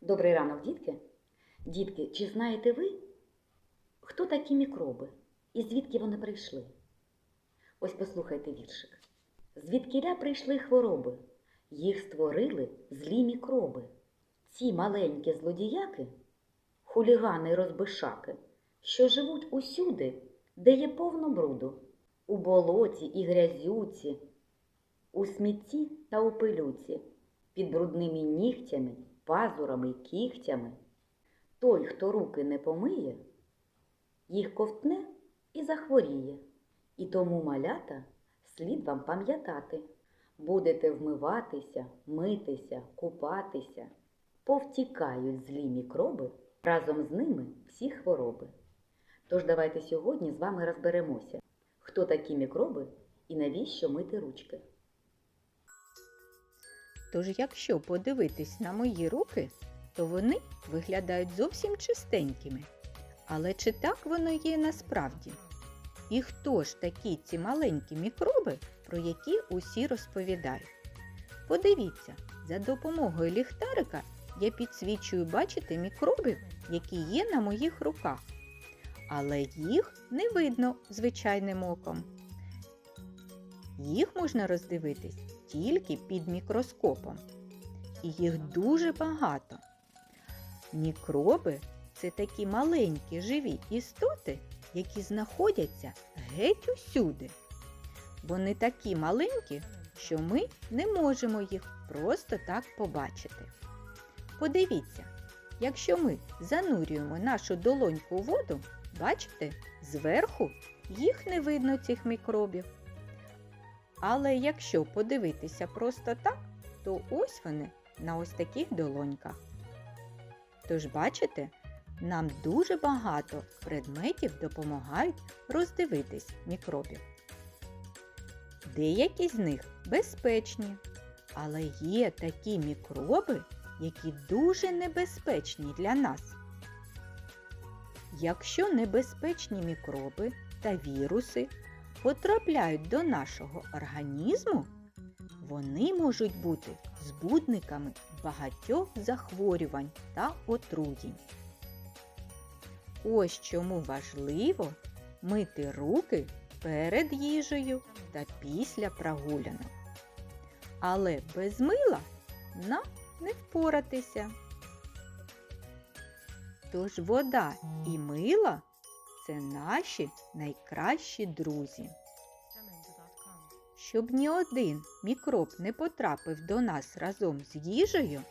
Добрий ранок, дітки. Дітки, чи знаєте ви, хто такі мікроби і звідки вони прийшли? Ось послухайте віршик. Звідкіля прийшли хвороби, їх створили злі мікроби. Ці маленькі злодіяки, хулігани розбишаки, що живуть усюди, де є повно бруду, у болоті і грязюці, у смітті та у пилюці, під брудними нігтями, пазурами й кігтями. Той, хто руки не помиє, їх ковтне і захворіє. І тому малята слід вам пам'ятати. Будете вмиватися, митися, купатися, повтікають злі мікроби, разом з ними всі хвороби. Тож давайте сьогодні з вами розберемося, хто такі мікроби і навіщо мити ручки. Тож, якщо подивитись на мої руки, то вони виглядають зовсім чистенькими. Але чи так воно є насправді? І хто ж такі ці маленькі мікроби, про які усі розповідають? Подивіться, за допомогою ліхтарика я підсвічую бачити мікроби, які є на моїх руках. Але їх не видно звичайним оком. Їх можна роздивитись тільки під мікроскопом. І їх дуже багато. Мікроби це такі маленькі живі істоти, які знаходяться геть усюди. Вони такі маленькі, що ми не можемо їх просто так побачити. Подивіться, якщо ми занурюємо нашу долоньку у воду, бачите, зверху їх не видно цих мікробів. Але якщо подивитися просто так, то ось вони на ось таких долоньках. Тож, бачите, нам дуже багато предметів допомагають роздивитись мікробів. Деякі з них безпечні, але є такі мікроби, які дуже небезпечні для нас. Якщо небезпечні мікроби та віруси потрапляють до нашого організму, вони можуть бути збудниками багатьох захворювань та отруєнь. Ось чому важливо мити руки перед їжею та після прогулянок. Але без мила нам не впоратися. Тож вода і мило це наші найкращі друзі. Щоб ні один мікроб не потрапив до нас разом з їжею,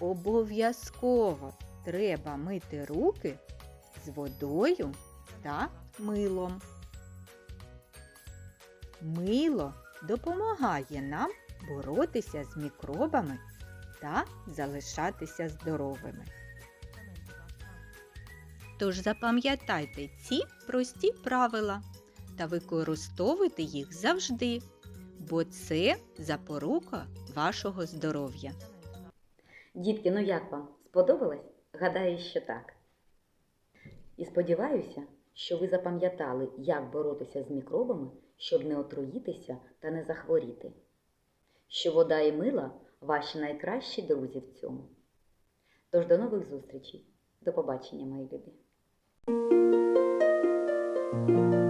обов'язково треба мити руки з водою та милом. Мило допомагає нам боротися з мікробами та залишатися здоровими. Тож запам'ятайте ці прості правила та використовуйте їх завжди, бо це запорука вашого здоров'я. Дітки, ну як вам? Сподобалось? Гадаю, що так. І сподіваюся, що ви запам'ятали, як боротися з мікробами, щоб не отруїтися та не захворіти. Що вода і мила ваші найкращі друзі в цьому. Тож до нових зустрічей. До побачення, мої любі. thank you.